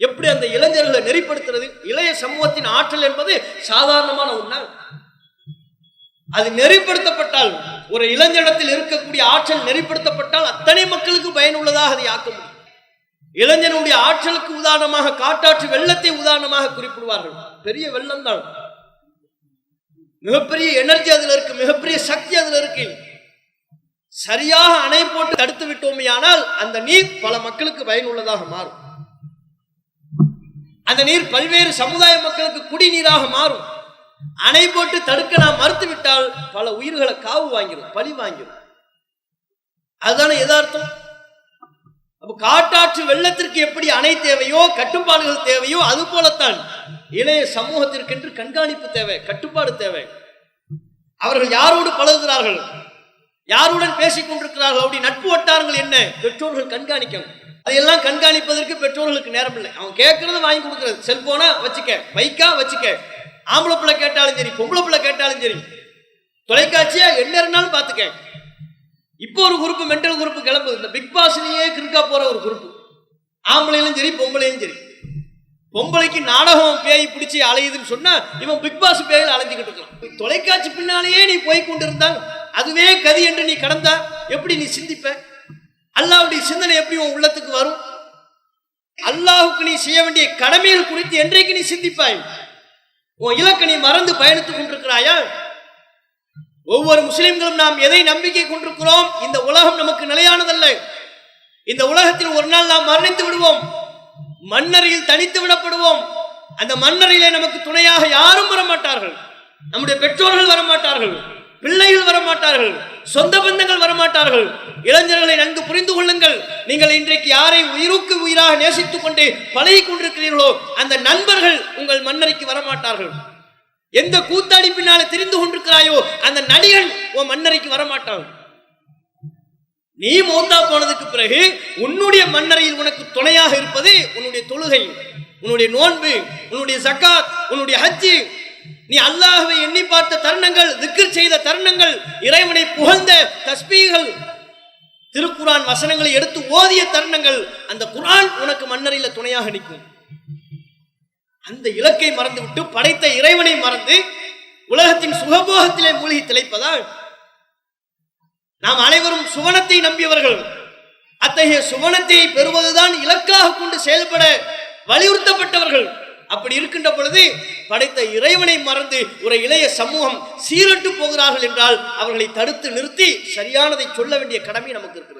எப்படி அந்த இளைஞர்களை நெறிப்படுத்துறது? இளைய சமூகத்தின் ஆற்றல் என்பது சாதாரணமான ஒன்றா? அது நெறிப்படுத்தப்பட்டால் ஒரு இளைஞரிடத்தில் இருக்கக்கூடிய ஆற்றல் நெறிப்படுத்தப்பட்டால் அத்தனை மக்களுக்கு பயனுள்ளதாக அதை ஆக்க முடியும். இளைஞனுடைய ஆற்றலுக்கு உதாரணமாக காட்டாற்று வெள்ளத்தை உதாரணமாக குறிப்பிடுவார்கள். பெரிய வெள்ளம் தான். மிகப்பெரிய எனர்ஜி அதுல இருக்கு மிகப்பெரிய சக்தி அதுல இருக்கு. சரியாக அணை போட்டு தடுத்து விட்டோமே ஆனால் அந்த நீர் பல மக்களுக்கு பயனுள்ளதாக மாறும். அந்த நீர் பல்வேறு சமுதாய மக்களுக்கு குடிநீராக மாறும். அணை போட்டு தடுக்க நாம் மறுத்துவிட்டால் பல உயிர்களை காவு வாங்கிடும் பழி வாங்கிடும் அதுதானே எதார்த்தம் அப்ப காட்டாற்று வெள்ளத்திற்கு எப்படி அணை தேவையோ கட்டுப்பாடுகள் தேவையோ அது போலத்தான் இளைய சமூகத்திற்கென்று கண்காணிப்பு தேவை கட்டுப்பாடு தேவை. அவர்கள் யாரோடு பழகுகிறார்கள்? யாருடன் பேசிக் கொண்டிருக்கிறார்கள் அப்படி நட்பு வட்டாரங்கள் என்ன? பெற்றோர்கள் கண்காணிக்கணும். அதையெல்லாம் கண்காணிப்பதற்கு பெற்றோர்களுக்கு நேரம் இல்லை அவன் கேட்கறத வாங்கி கொடுக்கறது. செல்போனா வச்சுக்க பைக்கா வச்சுக்க. ஆம்பளை பிள்ளை கேட்டாலும் சரி பொம்பளை பிள்ளை கேட்டாலும் சரி. தொலைக்காட்சியா என்ன இருந்தாலும் பார்த்துக்க. இப்போ ஒரு குரூப் மென்டல் குரூப் கிளம்புது. இந்த பிக் பாஸ்லயே கிறுக்கா போற ஒரு குரூப் ஆம்பளையிலும் சரி பொம்பளையும் சரி. பொம்பளைக்கு நாடகம் பேய் பிடிச்சி அலையுதுன்னு சொன்னா இவன் பிக் பாஸ் பேயில் அலைஞ்சுக்கிட்டு இருக்கான். தொலைக்காட்சி பின்னாலேயே நீ போய் கொண்டிருந்தால் அதுவே கதி என்று நீ கடந்தா எப்படி நீ சிந்திப்ப? சிந்தனை எப்படி உன் உள்ளத்துக்கு வரும்? அல்லாஹுக்கு நீ செய்ய வேண்டிய கடமைகள் குறித்து என்றைக்கு நீ சிந்திப்பாய்? உன் இலக்கை நீ மறந்து பயணித்துக் கொண்டிருக்கிறாயா? ஒவ்வொரு முஸ்லிம்களும் நாம் எதை நம்பிக்கை கொண்டிருக்கிறோம்? இந்த உலகம் நமக்கு நிலையானதல்ல. இந்த உலகத்தில் ஒரு நாள் நாம் மரணித்து விடுவோம். மண்ணறையில் தனித்து விடப்படுவோம். அந்த மண்ணறையிலே நமக்கு துணையாக யாரும் வரமாட்டார்கள். நம்முடைய பெற்றோர்கள் வரமாட்டார்கள். பிள்ளைகள் வரமாட்டார்கள் சொந்த பந்தங்கள் வரமாட்டார்கள். இளைஞர்களை நன்கு புரிந்து கொள்ளுங்கள். நீங்கள் இன்றைக்கு யாரை உயிருக்கு உயிராக நேசித்துக் கொண்டு பழகி கொண்டிருக்கிறீர்களோ அந்த நண்பர்கள் உங்கள் மண்ணறைக்கு வரமாட்டார்கள். எந்த கூத்தாடி பின்னால தெரிந்து கொண்டிருக்கிறாயோ அந்த நடிகன் உன் மன்னரைக்கு வரமாட்டான். நீ மௌத்தா போனதுக்கு பிறகு உன்னுடைய மன்னரையில் உனக்கு துணையாக இருப்பது உன்னுடைய தொழுகை உன்னுடைய நோன்பு உன்னுடைய சக்காத் உன்னுடைய ஹஜ்ஜு நீ அல்லாஹவை எண்ணி பார்த்த தருணங்கள் திக்ர் செய்த தருணங்கள் இறைவனை புகழ்ந்த தஸ்பீகள் திருக்குரான் வசனங்களை எடுத்து ஓதிய தருணங்கள் அந்த குரான் உனக்கு மன்னரையில துணையாக நிற்கும். அந்த இலக்கை மறந்துவிட்டு படைத்த இறைவனை மறந்து உலகத்தின் சுகபோகத்திலே மூழ்கி திளைப்பதால் நாம் அனைவரும் சுவனத்தை நம்பியவர்கள். அத்தகைய சுவனத்தை பெறுவதுதான் இலக்காக கொண்டு செயல்பட வலியுறுத்தப்பட்டவர்கள். அப்படி இருக்கின்ற பொழுது படைத்த இறைவனை மறந்து ஒரு இளைய சமூகம் சீரட்டு போகிறார்கள் என்றால் அவர்களை தடுத்து நிறுத்தி சரியானதை சொல்ல வேண்டிய கடமை நமக்கு இருக்கு